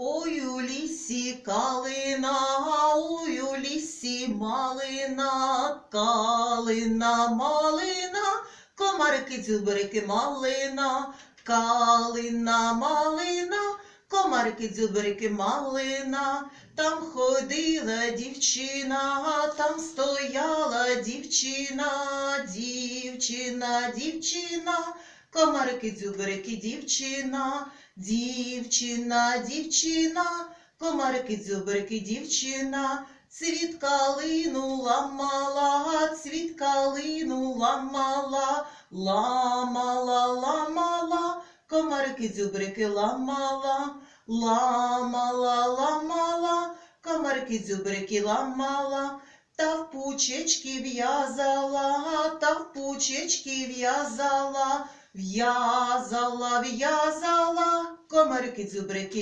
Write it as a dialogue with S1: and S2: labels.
S1: Ой у лісі калина, ой у лісі малина, калина, малина, комарики, дзюбрики, малина, калина, малина, комарики, дзюбрики, малина. Там ходила дівчина, там стояла дівчина, дівчина, дівчина, комарики, дзюбрики, дівчина. Дівчина, дівчина, комарики, дзюбрики, дівчина, цвіт калину ламала, цвіт калину ламала, ламала, ламала, комарики, дзюбрики ламала, ламала, ламала, комарики, дзюбрики ламала, та в пучечки в'язала, пучечки в'язала. В'язала, в'язала, комарики, дзюбрики